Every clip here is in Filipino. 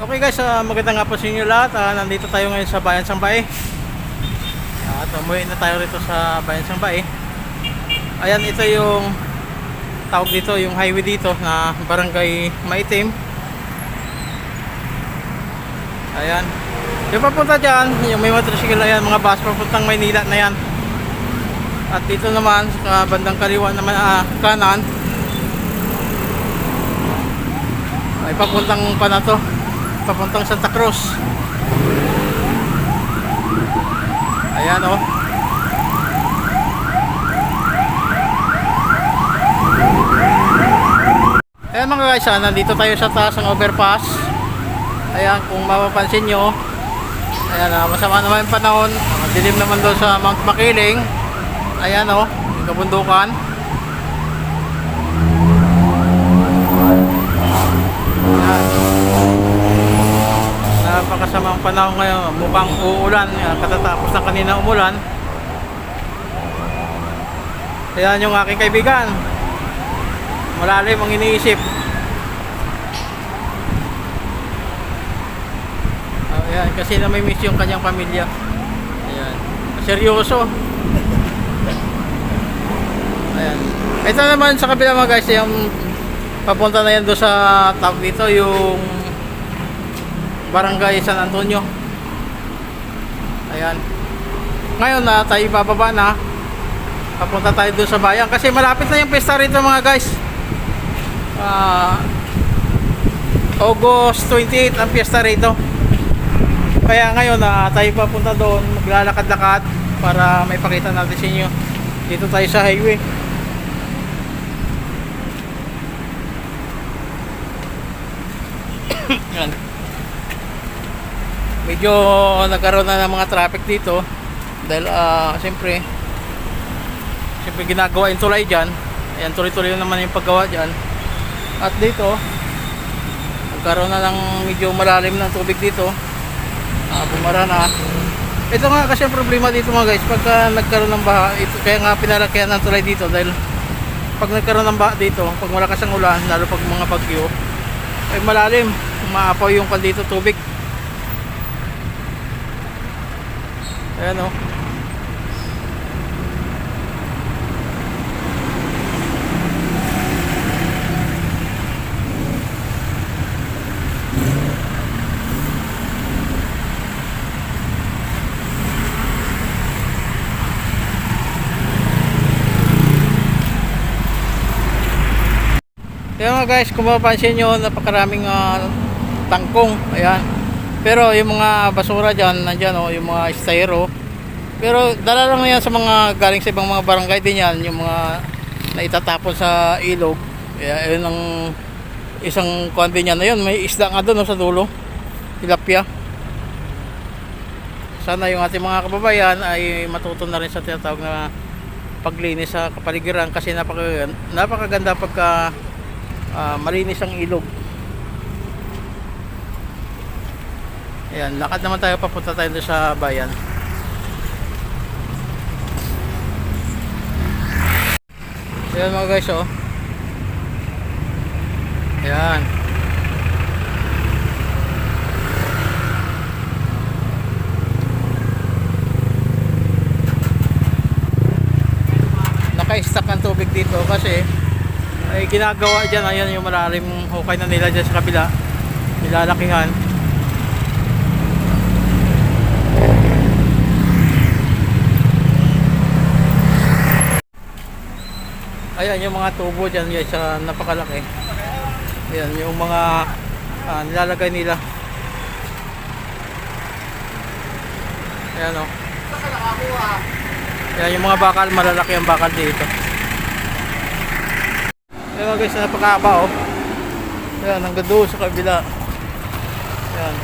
Okay guys, uh, magandang nga po sa inyo lahat. Ah, nandito tayo ngayon sa Bayan Sambay. At umuwi na tayo rito sa Bayan Sambay. Ayan, ito yung tawag dito, yung highway dito na Barangay Maitim. Ayan. Yung papunta dyan, yung may motorcycle ayan, mga bus papuntang Maynila na yan. At dito naman, sa bandang kaliwa naman, ah, kanan, ay papuntang pa na to papuntang Santa Cruz. Ayan oh. Ayan mga guys ah, nandito tayo sa taas ng overpass. Ayan kung mapapansin nyo ayan ah, masama naman yung panahon. Dilim naman doon sa Mount Makiling. Ayan oh yung kabundukan Napakasamang panahon ngayon. Mukhang uulan. Katatapos ng kanina umulan. Ayan yung aking kaibigan. Malalim ang iniisip. Ayan, kasi na may miss yung kanyang pamilya. Ayan. Seryoso. Ayan. Ito naman sa kabila mga guys, yung papunta na yan doon sa tawag dito yung barangay San Antonio. Ayan. Ngayon na tayo bababa na. Papunta tayo doon sa bayan kasi malapit na yung pesta rito mga guys. Ah, August 28 ang piyesta rito. Kaya ngayon na tayo papunta doon maglalakad-lakad para may pakita natin sa inyo. Dito tayo sa highway. Yan. Medyo nagkaroon na ng mga traffic dito. Dahil ah siyempre siyempre ginagawa yung tulay dyan. Ayan tuloy-tuloy naman yung paggawa dyan. At dito nagkaroon na ng medyo malalim ng tubig dito. Ah, bumara na. Ito nga kasi ang problema dito mga guys pagka nagkaroon ng baha ito, kaya nga pinalakyan ng tulay dito. Dahil pag nagkaroon ng baha dito pag malakas ang ulan lalo pag mga bagyo ay malalim umaapaw yung pan dito tubig ayan o Kaya mga guys, kung mapapansin nyo, napakaraming ah, tangkong. Ayan. Pero yung mga basura dyan, nandyan o, yung mga styro. Pero dala lang yan sa mga galing sa ibang mga barangay din yan, yung mga naitatapon sa ilog. Kaya yun ang isang kuwan din yan. Ayun, may isda nga doon no, sa dulo. Tilapia. Sana yung ating mga kababayan ay matuto na rin sa tinatawag na paglinis sa kapaligiran kasi napaka, napakaganda pagka ah, malinis ang ilog. Ayan, lakad naman tayo papunta tayo sa bayan. Ayan mga guys, oh. Ayan. Naka-stack ang tubig dito kasi ay ginagawa dyan ayan yung malalim hukay na nila dyan sa kabila nilalakihan ayan yung mga tubo dyan guys sa napakalaki ayan yung mga ah, nilalagay nila ayan o ayan yung mga bakal malalaki ang bakal dito Ayan guys, napakahaba oh. Ayan, hanggang doon sa kabila. Ayan.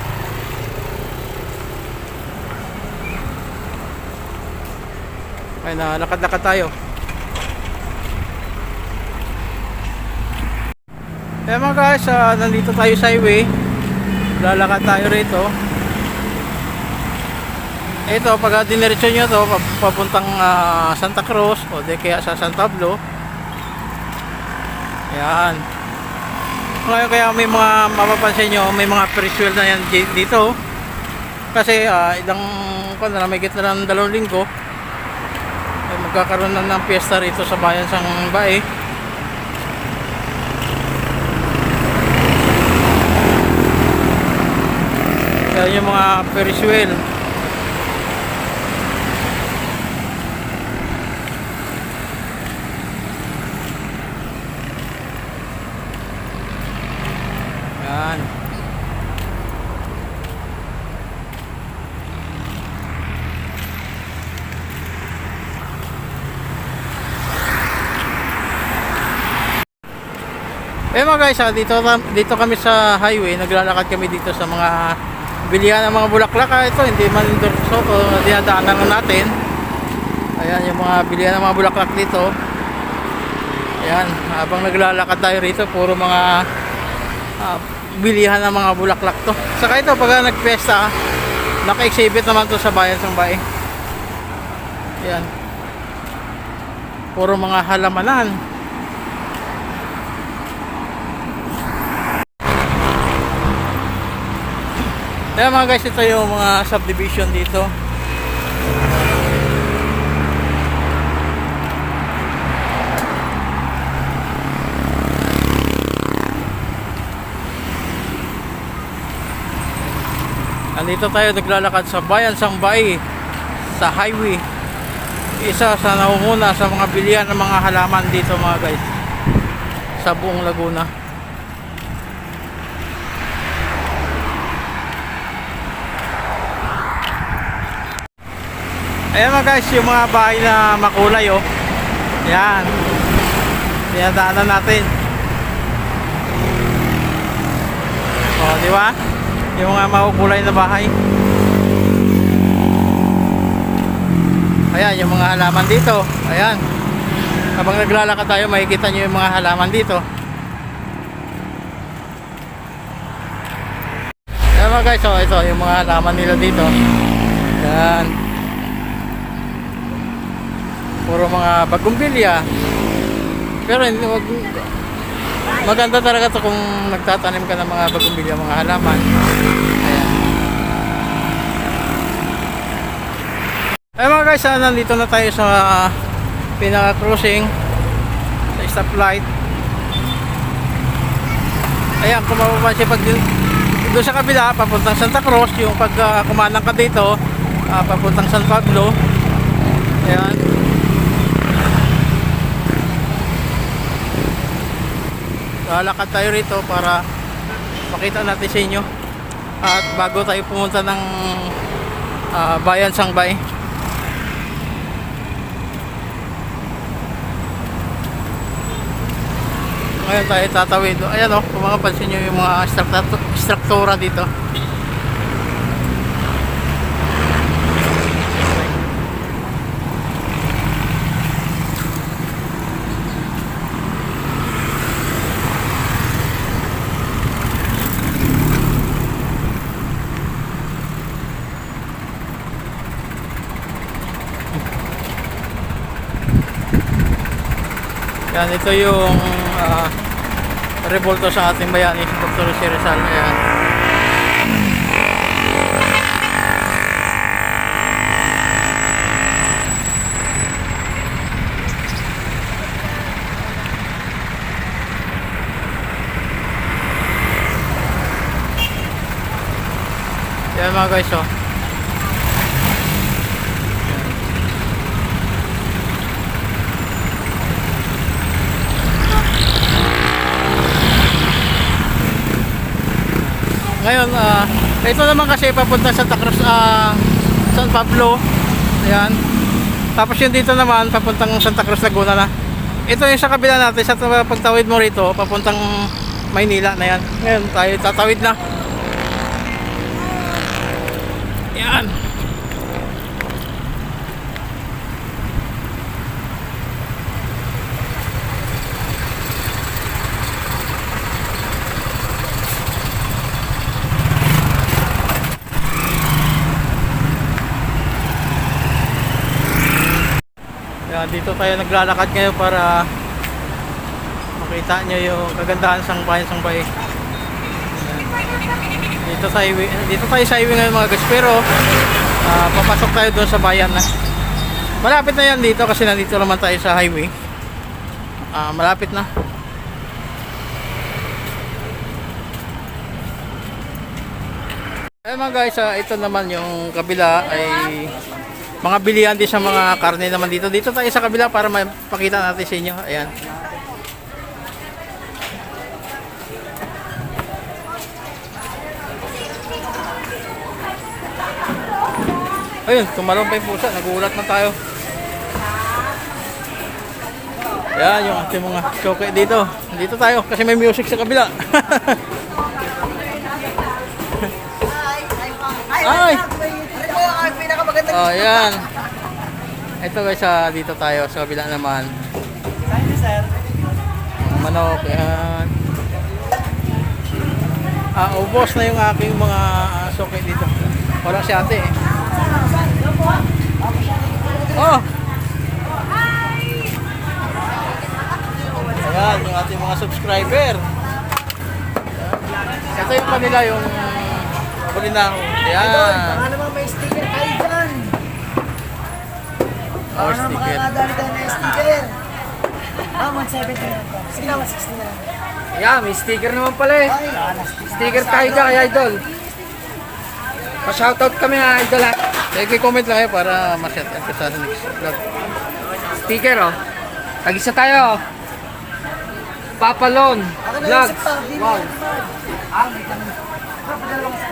Ay na, lakad-lakad tayo. Ayan mga guys, ah, nandito tayo sa highway. Lalakad tayo rito. Ito, pag diniretso nyo to, pap- papuntang ah, Santa Cruz o di kaya sa San Pablo. Ayan. Ngayon kaya may mga mapapansin nyo, may mga preswell na yan di- dito. Kasi ah, ilang kung na may na ng dalawang linggo, magkakaroon na ng piyesta rito sa bayan sang Bae. Yan yung mga Ferris wheel. Yan. Eh mga guys, ah, dito, dito kami sa highway, naglalakad kami dito sa mga bilihan ng mga bulaklak. Ah, ito, hindi man Soto, dinadaanan lang natin. Ayan, yung mga bilihan ng mga bulaklak dito. Ayan, habang naglalakad tayo rito, puro mga ah, bilihan ng mga bulaklak to. Saka ito, pag nagpesta, naka-exhibit naman to sa bayan ng bahay. Ayan. Puro mga halamanan. Kaya mga guys, ito yung mga subdivision dito. Andito tayo naglalakad sa Bayan Sangbay sa highway. Isa sa naunguna sa mga bilihan ng mga halaman dito mga guys. Sa buong Laguna. Ayan mga guys, yung mga bahay na makulay oh. Yan. Pinadaanan natin. Oh, di ba? Yung mga makukulay na bahay. Ayan, yung mga halaman dito. Ayan. Habang naglalakad tayo, makikita nyo yung mga halaman dito. Ayan mga guys, oh, ito yung mga halaman nila dito. Ayan. Mga bagumbilya. Pero wag maganda talaga to kung nagtatanim ka ng mga bagumbilya, mga halaman. Ayan. Ay mga guys, ah, nandito na tayo sa pinaka-crossing sa stoplight. Ayan, kung mapapansin pag doon sa kabila, papuntang Santa Cruz, yung pag uh, kumanang ka dito, ah, papuntang San Pablo. Ayan. Lalakad tayo rito para makita natin sa inyo. At bago tayo pumunta ng ah, Bayan Sangbay. Ngayon tayo tatawid. Ayan o, kung makapansin nyo yung mga struktura dito. Yan, ito yung ah, revolto sa ating bayani, si Dr. Si Rizal. Ayan. Yan mga guys, oh. Ngayon, ah, ito naman kasi papunta sa Santa Cruz, ah, San Pablo. Ayan. Tapos yung dito naman, papuntang Santa Cruz, Laguna na. Ito yung sa kabila natin, sa pagtawid mo rito, papuntang Maynila na yan. Ngayon, tayo tatawid na. Yan. Yan, dito tayo naglalakad ngayon para makita nyo yung kagandahan sang bayan sang bay. Dito sa highway, dito tayo sa highway ngayon mga guys, pero ah, papasok tayo doon sa bayan na. Malapit na yan dito kasi nandito naman tayo sa highway. Ah, malapit na. Eh mga guys, ah, ito naman yung kabila ay mga bilihan din sa mga karne naman dito. Dito tayo sa kabila para mapakita natin sa inyo. Ayan. Ayun, tumalong pa yung pusa. Nagulat na tayo. Ayan, yung ating mga choke dito. Dito tayo kasi may music sa kabila. Ay! Ang pinakamaganda Oh, ayan. Ito guys, ah, dito tayo sa kabila naman. Thank you, sir. Manok, ayan. Ah, ubos na yung aking mga uh, soke dito. Wala si ate eh. Oh! Ayan, yung ating mga subscriber. Ito yung kanila yung Bulinaho. Ayan. Baka naman may sticker kayo dyan. Oh, Baka naman sticker. makakadali tayo ng sticker. Ah, 170 na lang po. Sige na, 160 na lang. Yeah, may sticker naman pala eh. Ay. Sticker tayo dyan kay Idol. Pa-shoutout kami ha, Idol ha. Like, comment lang kayo para ma-set up sa next vlog. Sticker oh. Tag-isa tayo. Papalon. Ako na yung Vlogs. Wow. Ah, may tanong. Ah, padala ko sa...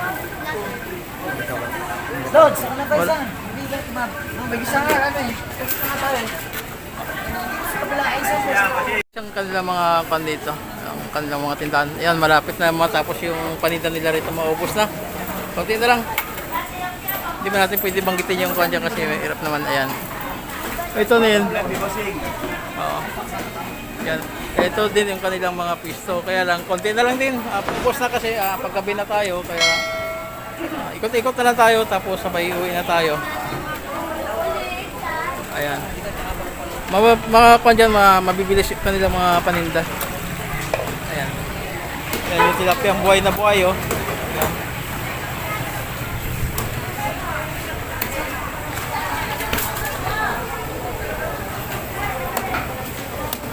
Lods, ako na ba isa? Ma'am. Ma'am, may isa nga, ano eh. Tayo. Sa kabila, po. Ang kanilang mga kan dito, ang kanilang mga tindahan. Ayan, malapit na matapos yung paninda nila rito, maubos na. Kunti na lang. Hindi ba natin pwede banggitin yung kanya kasi may hirap naman. Ayan. Ito na yun. Oo. Yan. Ito din yung kanilang mga pisto. Kaya lang, konti na lang din. Uh, ubos na kasi ah, paggabi na tayo. Kaya ah, ikot-ikot na lang tayo tapos sabay uwi na tayo. Ayan. Mga, mga kwan dyan, mga, mabibilis yung kanilang mga paninda. Ayan. Ayan yung tilapia, buhay na buhay oh. Ayan.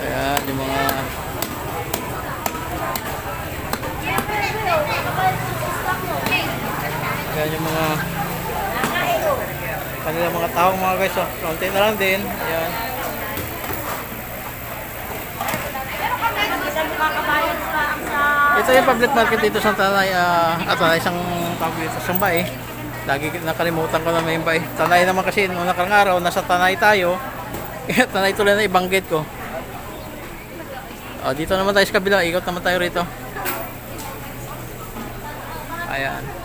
Ayan, yung mga... Ayan yung mga... Kanilang mga taong mga guys, oh. Kaunti na lang din. Ayan. Ito yung public market dito sa Tanay, ah, at Tanay, isang tawag dito sa Bay. Lagi nakalimutan ko na may bay. Tanay naman kasi noong nakarang araw, nasa Tanay tayo. Tanay tuloy na ibang gate ko. Oh, dito naman tayo sa kabila, ikot naman tayo rito. Ayan.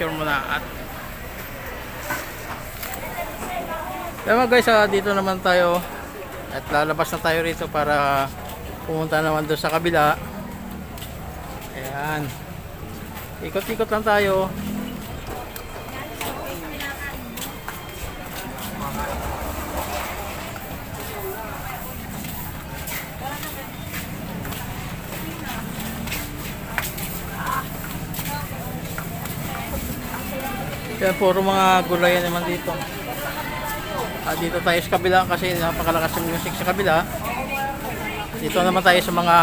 Picture muna at mga guys, ah, dito naman tayo at lalabas na tayo rito para pumunta naman doon sa kabila. Ayan. Ikot-ikot lang tayo. Yan, puro mga gulayan naman dito. Ah, dito tayo sa kabila kasi napakalakas ng music sa kabila. Dito naman tayo sa mga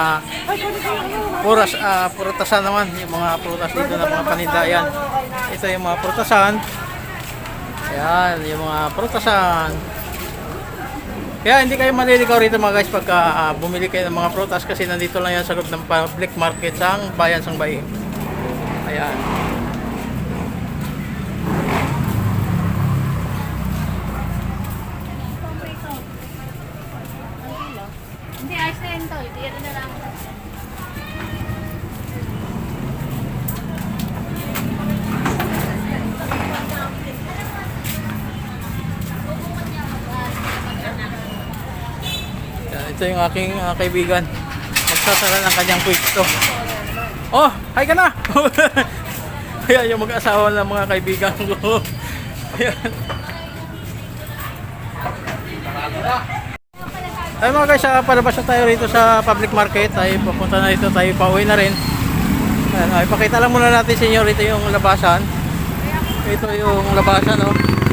puras, ah, prutasan naman. Yung mga prutas dito na mga paninda. Ayan. Ito yung mga prutasan. Ayan, yung mga prutasan. Kaya hindi kayo maliligaw rito mga guys pagka ah, bumili kayo ng mga prutas kasi nandito lang yan sa loob ng public market sa bayan sang bayi. Ayan. Ito yung aking ah, kaibigan. Magsasara ng kanyang pwesto. Oh, hi ka na! Ayan yung mag-asawa ng mga kaibigan ko. Ayan. Ay mga guys, ah, palabas na tayo rito sa public market. Ay pupunta na rito, tayo pauwi na rin. Ayan, ay, pakita lang muna natin sa inyo rito yung labasan. Ito yung labasan, no. Ayan.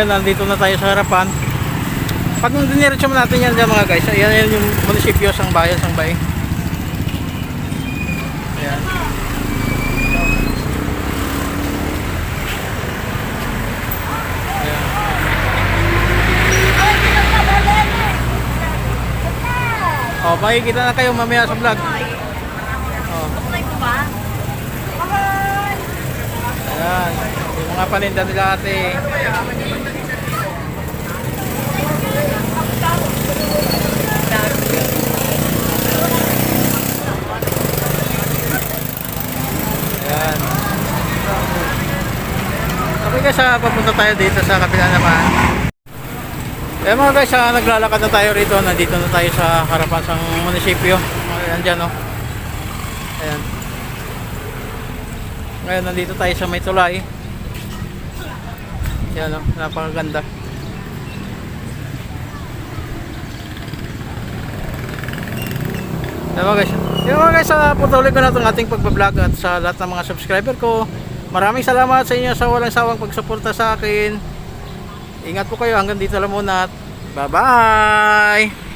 Ngayon, nandito na tayo sa harapan. Pag diniretso mo natin yan dyan mga guys, ayan, yan yung munisipyo sang bayan, sang bay. Ayan. Oh, makikita na kayo mamaya sa vlog. Oh. Ayan. Yung mga paninda nila ate. Ayan. Okay guys, ah, papunta tayo dito sa kabila naman. Eh mga guys, ah, naglalakad na tayo rito. Nandito na tayo sa harapan sa munisipyo. Ayan dyan, oh. Ayan. Ngayon, nandito tayo sa may tulay. Yan, oh. Napakaganda. Yan mga guys. Yan mga guys, ah, patuloy ko na itong ating pagbablog at sa lahat ng mga subscriber ko. Maraming salamat sa inyo sa walang sawang pagsuporta sa akin. Ingat po kayo hanggang dito lang muna. at Bye-bye!